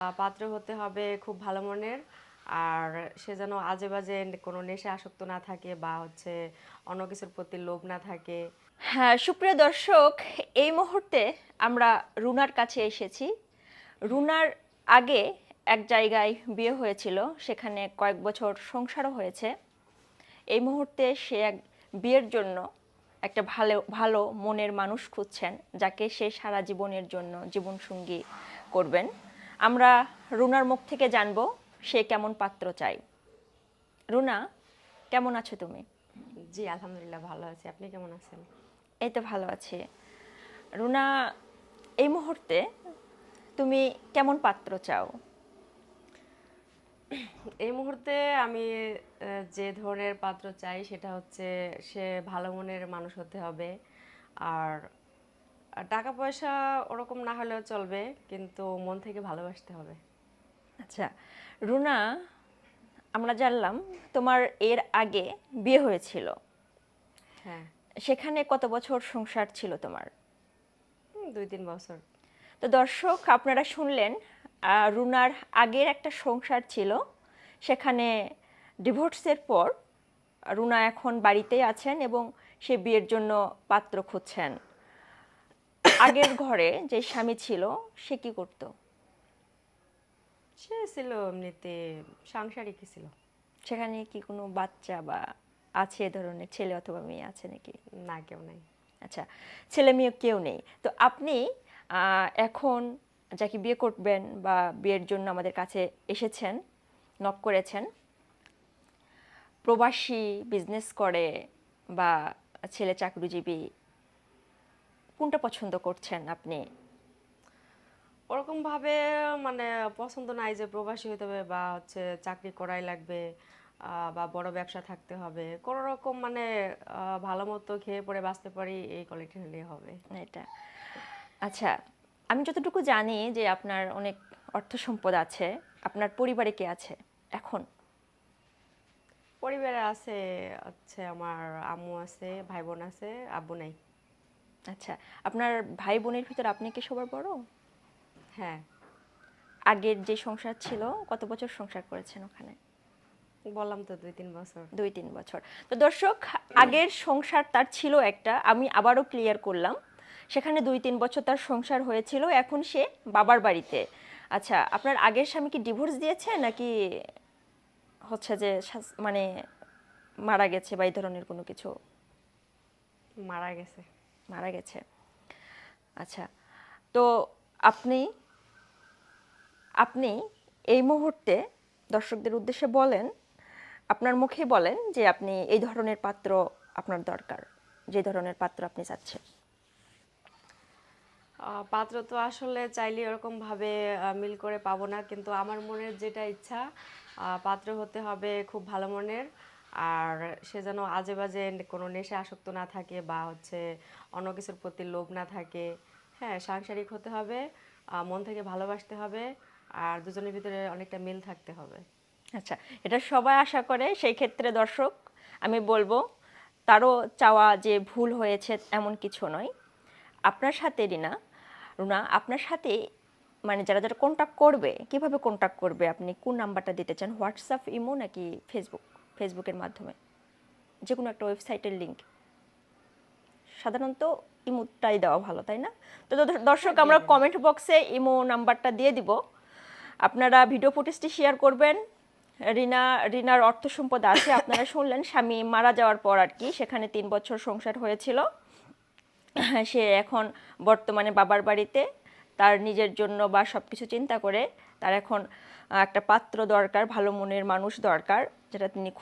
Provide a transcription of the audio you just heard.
পাত্র হতে হবে খুব ভালো মনের। আর সে যেন আজে বাজে কোনো নেশে আসক্ত না থাকে বা হচ্ছে অন্য কিছুর প্রতি লোভ না থাকে। হ্যাঁ সুপ্রিয় দর্শক, এই মুহূর্তে আমরা রুনার কাছে এসেছি। রুনার আগে এক জায়গায় বিয়ে হয়েছিল, সেখানে কয়েক বছর সংসারও হয়েছে। এই মুহূর্তে সে এক বিয়ের জন্য একটা ভালো ভালো মনের মানুষ খুঁজছেন, যাকে সে সারা জীবনের জন্য জীবনসঙ্গী করবেন। আমরা রুনার মুখ থেকে জানব সে কেমন পাত্র চাই। রুনা কেমন আছো তুমি? জি আলহামদুলিল্লাহ ভালো আছি। আপনি কেমন আছেন? এই তো ভালো আছি। রুনা এই মুহূর্তে তুমি কেমন পাত্র চাও? এই মুহূর্তে আমি যে ধরনের পাত্র চাই সেটা হচ্ছে সে ভালো মনের মানুষ হতে হবে। আর টাকা পয়সা ওরকম না হলেও চলবে কিন্তু মন থেকে ভালোবাসতে হবে। আচ্ছা রুনা আমরা জানলাম তোমার এর আগে বিয়ে হয়েছিল। হ্যাঁ। সেখানে কত বছর সংসার ছিল তোমার? দুই তিন বছর। তো দর্শক আপনারা শুনলেন রুনার আগের একটা সংসার ছিল। সেখানে ডিভোর্সের পর রুনা এখন বাড়িতেই আছেন এবং সে বিয়ের জন্য পাত্র খুঁজছেন। আগের ঘরে যে স্বামী ছিল সে কি করতো? সে ছিল এমনিতে সাংসারিকই ছিল। সেখানে কি কোনো বাচ্চা বা আছে এ ধরনের ছেলে অথবা মেয়ে আছে নাকি? না কেউ নাই। আচ্ছা ছেলে মেয়ে কেউ নেই। তো আপনি আহ, এখন যাকে বিয়ে করবেন বা বিয়ের জন্য আমাদের কাছে এসেছেন নক করেছেন প্রবাসী বিজনেস করে বা ছেলে চাকরিজীবী কোনটা পছন্দ করছেন আপনি? ওরকম ভাবে মানে পছন্দ নাই যে প্রবাসী হতে হবে বা হচ্ছে চাকরি করাই লাগবে বা বড় ব্যবসা থাকতে হবে। কোনো রকম মানে ভালো মতো খেয়ে পরে বাঁচতে পারি এই কোয়ালিটি হলেই হবে। এটা। আচ্ছা আমি যতটুকু জানি যে আপনার অনেক অর্থ সম্পদ আছে আপনার পরিবারে কে আছে এখন? পরিবারে আছে হচ্ছে আমার আম্মু আছে ভাই বোন আছে আব্বু নাই। আচ্ছা আপনার ভাই বোনের ভিতর আপনি কি সবার বড়? হ্যাঁ। আগের যে সংসার ছিল কত বছর সংসার করেছেন ওখানে? বললাম তো দুই তিন বছর। দুই তিন বছর। তো দর্শক আগের সংসার তার ছিল একটা আমি আবারও ক্লিয়ার করলাম। সেখানে দুই তিন বছর তার সংসার হয়েছিল এখন সে বাবার বাড়িতে। আচ্ছা আপনার আগের স্বামী কি ডিভোর্স দিয়েছে নাকি হচ্ছে যে মানে মারা গেছে বা এই ধরনের কোনো কিছু? মারা গেছে। মারা গেছে। আচ্ছা তো আপনি আপনি এই মুহূর্তে দর্শকদের উদ্দেশ্যে বলেন, আপনার মুখে বলেন যে আপনি এই ধরনের পাত্র আপনার দরকার, যে ধরনের পাত্র আপনি চাচ্ছেন। পাত্র তো আসলে চাইলে এরকম ভাবে মিল করে পাবো না, কিন্তু আমার মনের যেটা ইচ্ছা পাত্র হতে হবে খুব ভালো মনের। আর সে যেন আজে বাজে কোনো নেশে আসক্ত না থাকে বা হচ্ছে অন্য কিছুর প্রতি লোভ না থাকে। হ্যাঁ সাংসারিক হতে হবে মন থেকে ভালোবাসতে হবে আর দুজনের ভিতরে অনেকটা মিল থাকতে হবে। আচ্ছা এটা সবাই আশা করে, সেই ক্ষেত্রে দর্শক, আমি বলব, তারও চাওয়া যে ভুল হয়েছে এমন কিছু নয়। আপনার সাথে, রিনা, রুনা, আপনার সাথে মানে যারা যারা কন্ট্যাক্ট করবে, কীভাবে কন্ট্যাক্ট করবে আপনি? কোন নাম্বারটা দিতে চান? হোয়াটসঅ্যাপ ইমো নাকি ফেসবুক ফেসবুকের মাধ্যমে। যে কোনো একটা ওয়েবসাইটের লিঙ্ক সাধারণত ইমোটাই দেওয়া ভালো তাই না? তো দর্শক আমরা কমেন্ট বক্সে ইমো নাম্বারটা দিয়ে দিব। আপনারা ভিডিও ফুটেজটি শেয়ার করবেন। রিনা রিনার অর্থ সম্পদ আছে আপনারা শুনলেন স্বামী মারা যাওয়ার পর আর কি সেখানে তিন বছর সংসার হয়েছিল। সে এখন বর্তমানে বাবার বাড়িতে তার নিজের জন্য বা সব কিছু চিন্তা করে তার এখন একটা পাত্র দরকার ভালো মনের মানুষ দরকার যেটা তিনি খুব